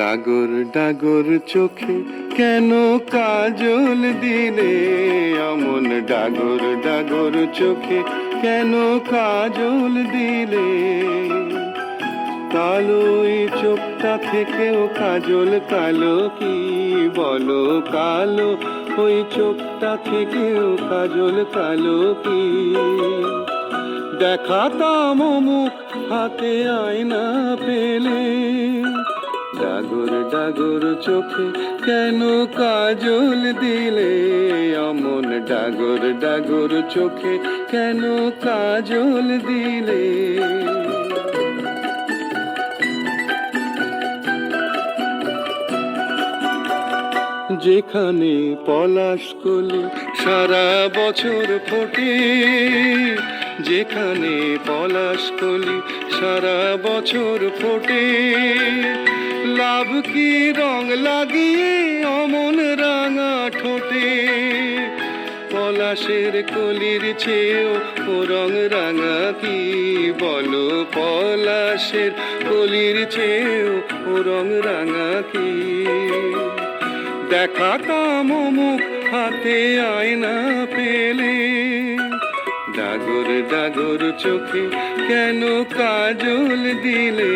ডাগর ডাগর চোখে কেন কাজল দিলে? অমন ডাগর ডাগর চোখে কেন কাজল দিলে? কালো এই চোখটা থেকেও কাজল কালো কি বলো? কালো ওই চোখটা থেকেও কাজল কালো কি? দেখাতাম মুখ হাতে আয়না পেলে ডাগর চোখে কেন কাজল দিলে? অমন ডাগর ডাগর চোখে কেন কাজল দিলে? যেখানে পলাশ কলি সারা বছর ফোটে যেখানে পলাশ কলি সারা বছর ফোটে। লাভ কি রং লাগিয়ে অমন রাঙা ঠোঁটে? পলাশের কলির চেয়েও ও রং রাঙা কি বলো? পলাশের কলির চেয়েও ও রং রাঙা কি? দেখাতাম মুখ হাতে আয়না পেলে। ডাগর ডাগর চোখে কেন কাজল দিলে?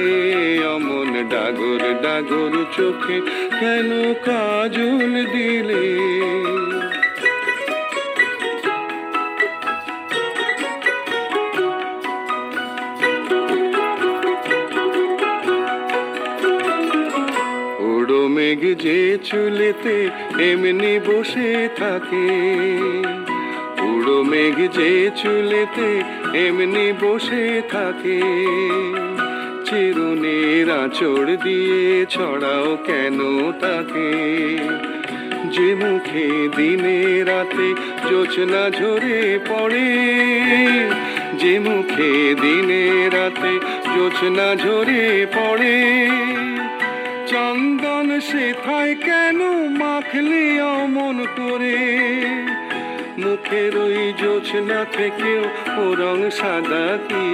অমন ডাগর ডাগর চোখে কেন কাজল দিলে? মেঘ যে চুলেতে এমনি বসে থাকে। উড়ো মেঘ যে চুলেতে এমনি বসে থাকে। চিরুনির আঁচড় দিয়ে ছড়াও কেন তাকে? যে মুখে দিনে রাতে জোছনা ঝরে পড়ে, যে মুখে দিনে রাতে জোছনা ঝরে পড়ে। চন্দন সেথায় কেন মাখলে অমন করে? মুখের ওই জোছনা থেকেও ও রং সাদা কি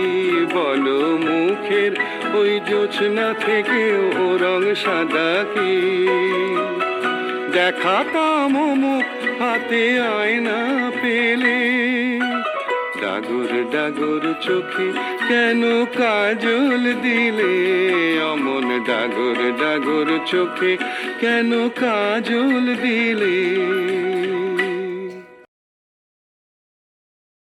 বলো মুখের? ওই জোছনা থেকেও ও রং সাদা কি? দেখাতাম মুখ হাতে আয়না পেলে। ডাগর ডাগর চোখে কেন কাজল দিলে? অমন ডাগর ডাগর চোখে কেন কাজল দিলে?